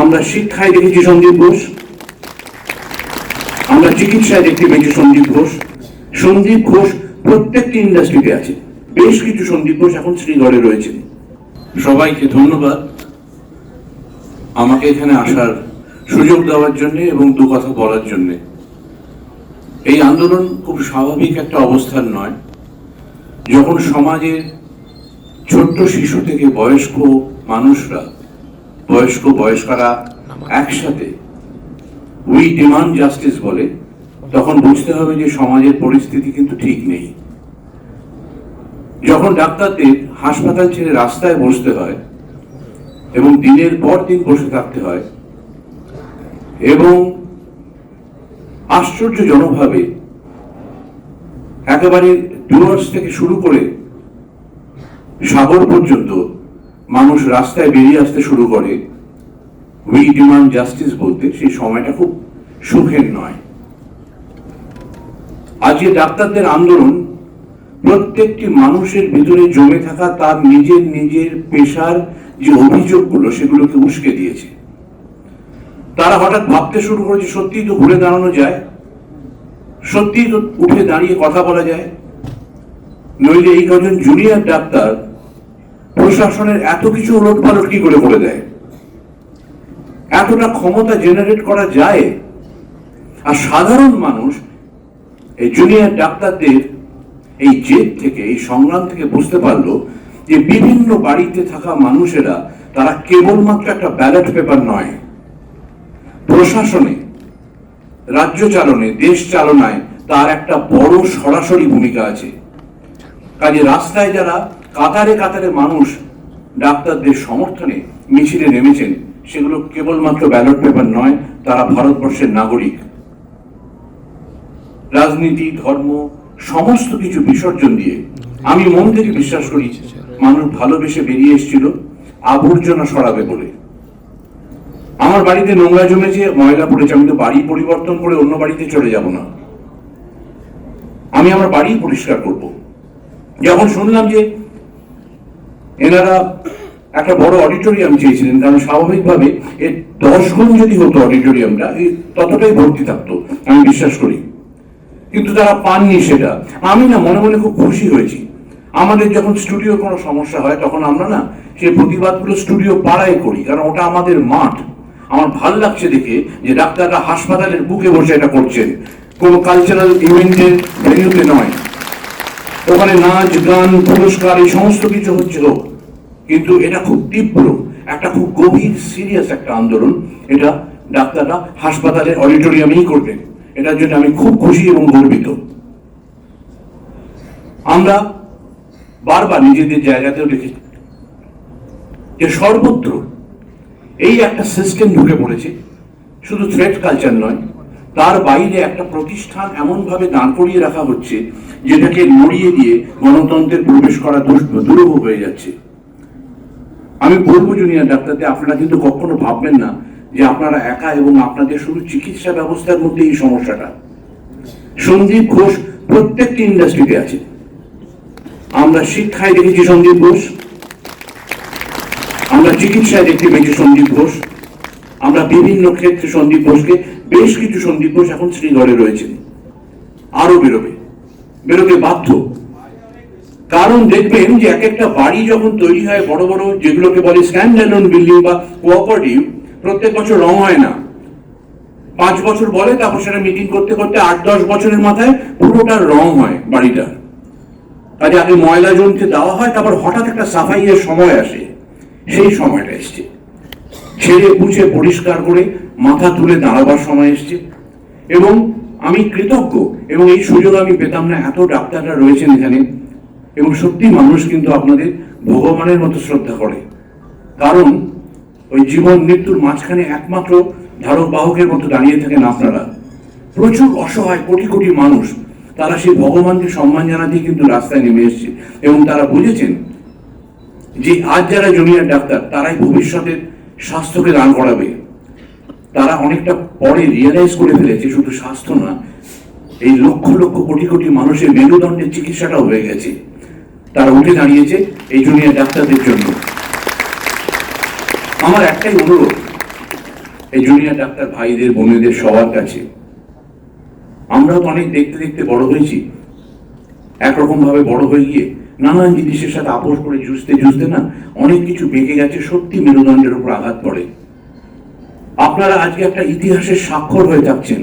আমরা শিক্ষায় দেখেছি সন্দীপ ঘোষ। আমরা চিকিৎসায় দেখতে পেয়েছি সন্দীপ ঘোষ। সন্দীপ ঘোষ প্রত্যেকটি ইন্ডাস্ট্রিতে আছে। বেশ কিছু সন্দীপ ঘোষ এখন শ্রীগড়ে রয়েছেন। সবাইকে ধন্যবাদ আমাকে এখানে আসার সুযোগ দেওয়ার জন্য এবং দু কথা বলার জন্য। এই আন্দোলন খুব স্বাভাবিক একটা অবস্থান নয়। যখন সমাজের ছোট্ট শিশু থেকে বয়স্ক মানুষরা বয়স্ক বয়স্করা একসাথে উই ডিমান্ড জাস্টিস বলে, তখন বুঝতে হবে যে সমাজের পরিস্থিতি কিন্তু ঠিক নেই। যখন ডাক্তারদের হাসপাতাল ছেড়ে রাস্তায় বসতে হয় এবং দিনের পর দিন বসে থাকতে হয়, এবং আশ্চর্যজনকভাবে একেবারে ডুয়ার্স থেকে শুরু করে সাগর পর্যন্ত মানুষ রাস্তায় বেরিয়ে আসতে শুরু করে। উই ডিমান্ড জাস্টিস বলতে সেই সময়টা খুব সুখের নয়। আজকে ডাক্তারদের আন্দোলন, প্রত্যেকটি মানুষের ভিতরে জমে থাকা তার নিজের নিজের পেশার যে অভিযোগগুলো, সেগুলোকে উস্কে দিয়েছে। তারা হঠাৎ ভাবতে শুরু করেছে সত্যি তো ঘুরে দাঁড়ানো যায় সত্যি তো উঠে দাঁড়িয়ে কথা বলা যায়। নইলে এই কজন জুনিয়র ডাক্তার প্রশাসনের এত কিছু উলট পালট কি করে করে দেয়? এতটা ক্ষমতা জেনারেট করা যায়? আর সাধারণ মানুষ, এই জুনিয়র ডাক্তারদের এই জেদ থেকে, এই সংগ্রাম থেকে বুঝতে পারল যে বিভিন্ন বাড়িতে থাকা মানুষেরা, তারা কেবলমাত্র একটা ব্যালট পেপার নয়। প্রশাসনে, রাজ্য চালনে, দেশ চালনায় তার একটা বড় সরাসরি ভূমিকা আছে। কাজে রাস্তায় যারা কাতারে কাতারে মানুষ ডাক্তারদের সমর্থনে মিছিলে নেমেছেন। সেগুলো কেবলমাত্র ব্যালট পেপার নয়, তারা ভারতবর্ষের নাগরিক। রাজনীতি, ধর্ম, সমস্ত কিছু বিসর্জন দিয়ে। আমি মন থেকে বিশ্বাস করি, মানুষ ভালোবেসে বেরিয়ে এসেছিল, আবর্জনা সরাবে বলে। আমার বাড়িতে নোংরা জমেছে, ময়লা পড়েছে, আমি তো বাড়ি পরিবর্তন করে অন্য বাড়িতে চলে যাব না। আমি আমার বাড়ি পরিষ্কার করব। যখন শুনলাম যে এনারা একটা বড় অডিটোরিয়াম চেয়েছিলেন, কারণ স্বাভাবিকভাবে এর দশ গুণ যদি হতো অডিটোরিয়ামটা ততটাই ভর্তি থাকতো, আমি বিশ্বাস করি। কিন্তু তারা পাননি সেটা। আমি না মনে মনে খুব খুশি হয়েছি। আমাদের যখন স্টুডিও কোনো সমস্যা হয়, তখন আমরা না সেই প্রতিবাদগুলো স্টুডিও পাড়ায় করি, কারণ ওটা আমাদের মাঠ। আমার ভালো লাগছে দেখে যে ডাক্তাররা হাসপাতালের বুকে বসে এটা করছেন। কোনো কালচারাল ইভেন্টের ভেনিউতে নয়। ওখানে নাচ, গান, পুরস্কার, এই সমস্ত কিছু হচ্ছে হোক কিন্তু এটা খুব তীব্র, একটা খুব গভীর সিরিয়াস একটা আন্দোলন। এটা ডাক্তাররা হাসপাতালের অডিটোরিয়ামেই করবেন এটার জন্য আমি খুব খুশি এবং গর্বিত। আমরা বারবার নিজেদের জায়গাতেও দেখেছি যে সর্বত্র এই একটা সিস্টেম ঢুকে পড়েছে। শুধু থ্রেড কালচার নয়, তার বাইরে একটা প্রতিষ্ঠান এমনভাবে দাঁড় করিয়ে রাখা হচ্ছে, যেটাকে নড়িয়ে দিয়ে গণতন্ত্রের প্রবেশ করা দুরূহ হয়ে যাচ্ছে। আমি বলব জুনিয়র ডাক্তারদের আপনারা কিন্তু কখনো ভাববেন না যে আপনারা একা এবং আপনাদের শুধু চিকিৎসা ব্যবস্থার মধ্যে এই সমস্যাটা। সন্দীপ ঘোষ প্রত্যেকটি ইন্ডাস্ট্রিতে আছে। আমরা শিক্ষায় দেখেছি সন্দীপ ঘোষ। আমরা চিকিৎসায় দেখতে পেয়েছি সন্দীপ ঘোষ। আমরা বিভিন্ন ক্ষেত্রে সন্দীপ ঘোষকে, বেশ কিছু সন্দীপ ঘোষ এখন শ্রীগড়ে রয়েছেন। আরও বেরোবে। বেরোতে বাধ্য। কারণ দেখবেন যে এক একটা বাড়ি যখন তৈরি হয়, বড় বড় যেগুলোকে বলে স্ট্যান্ড অ্যালোন বিল্ডিং বা কোঅপারেটিভ, প্রত্যেক বছর রং হয় না। পাঁচ বছর বলে, তারপর সেটা মিটিং করতে করতে আট দশ বছরের মাথায় পুরোটা রং হয় বাড়িটা। কাজে আগে ময়লা জমতে দেওয়া হয়, তারপর হঠাৎ একটা সাফাইয়ের সময় আসে। সেই সময়টা এসছে। ছেড়ে পুছে পরিষ্কার করে মাথা তুলে দাঁড়াবার সময় এসছে। এবং আমি কৃতজ্ঞ, এবং এই সুযোগ আমি পেতাম না, এত ডাক্তাররা রয়েছেন এখানে। এবং সত্যি মানুষ কিন্তু আপনাদের ভগবানের মতো শ্রদ্ধা করে। কারণ ওই জীবন মৃত্যুর মাঝখানে একমাত্র ধারক বাহকের মতো দাঁড়িয়ে থাকেন আপনারা। প্রচুর অসহায় কোটি কোটি মানুষ, তারা সেই ভগবানকে সম্মান জানাতেই কিন্তু রাস্তায় নেমে এসছে এবং তারা বুঝেছেন যে আজ যারা জুনিয়র ডাক্তার, তারাই ভবিষ্যতের স্বাস্থ্যকে দান করাবে। তারা অনেকটা পরে রিয়েলাইজ করে ফেলেছে শুধু স্বাস্থ্য না, এই লক্ষ লক্ষ কোটি কোটি মানুষের মেরুদণ্ডের চিকিৎসাটাও হয়ে গেছে। তারা উঠে দাঁড়িয়েছে এই জুনিয়র ডাক্তারদের জন্য। আমার একটাই অনুরোধ, এই জুনিয়র ডাক্তার ভাইদের, বোনেদের সবার কাছে। আমরাও তো অনেক দেখতে দেখতে বড় হয়েছি। একরকম ভাবে বড় হয়ে গিয়ে নানান জিনিসের সাথে আপোষ করে জুঝতে জুঝতে না অনেক কিছু বেঁকে গেছে, সত্যি মেরুদণ্ডের উপর আঘাত পড়ে। আপনারা আজকে একটা ইতিহাসের স্বাক্ষর হয়ে থাকছেন।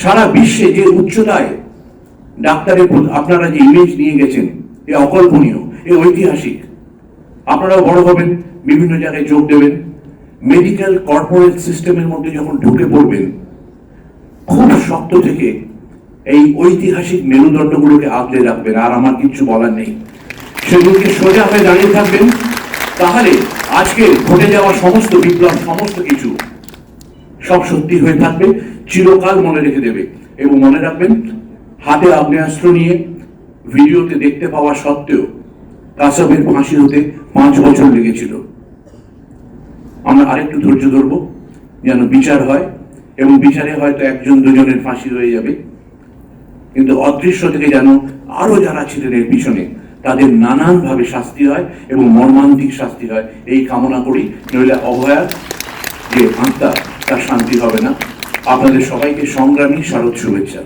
সারা বিশ্বে যে উচ্চতায় ডাক্তারের আপনারা যে ইমেজ নিয়ে গেছেন এ অকল্পনীয়, এ ঐতিহাসিক। আপনারাও বড় হবেন, বিভিন্ন জায়গায় যোগ দেবেন। মেডিকেল কর্পোরেট সিস্টেমের মধ্যে যখন ঢুকে পড়বেন, খুব শক্ত থেকে এই ঐতিহাসিক মেরুদণ্ডগুলোকে আগলে রাখবেন, আর আমার কিছু বলার নেই। সেগুলোকে সোজা হয়ে দাঁড়িয়ে থাকবেন, তাহলে আজকে ঘটে যাওয়া সমস্ত বিপ্লব, সমস্ত কিছু সব সত্যি হয়ে থাকবে, চিরকাল মনে রেখে দেবে। এবং মনে রাখবেন, হাতে আগ্নেয়াস্ত্র নিয়ে ভিডিওতে দেখতে পাওয়া সত্ত্বেও কাসবের ফাঁসি হতে পাঁচ বছর লেগেছিল। আমরা আরেকটু ধৈর্য ধরবো, যেন বিচার হয়, এবং বিচারে হয়তো একজন, দুজনের ফাঁসি হয়ে যাবে। কিন্তু অদৃশ্য থেকে যেন আরও যারা ছিলেন এর পিছনে, তাদের নানান ভাবে শাস্তি হয় এবং মর্মান্তিক শাস্তি হয়। এই কামনা করি, নইলে অভয়ার যে আত্মা, তার শান্তি হবে না। আপনাদের সবাইকে সংগ্রামী শারদ শুভেচ্ছা।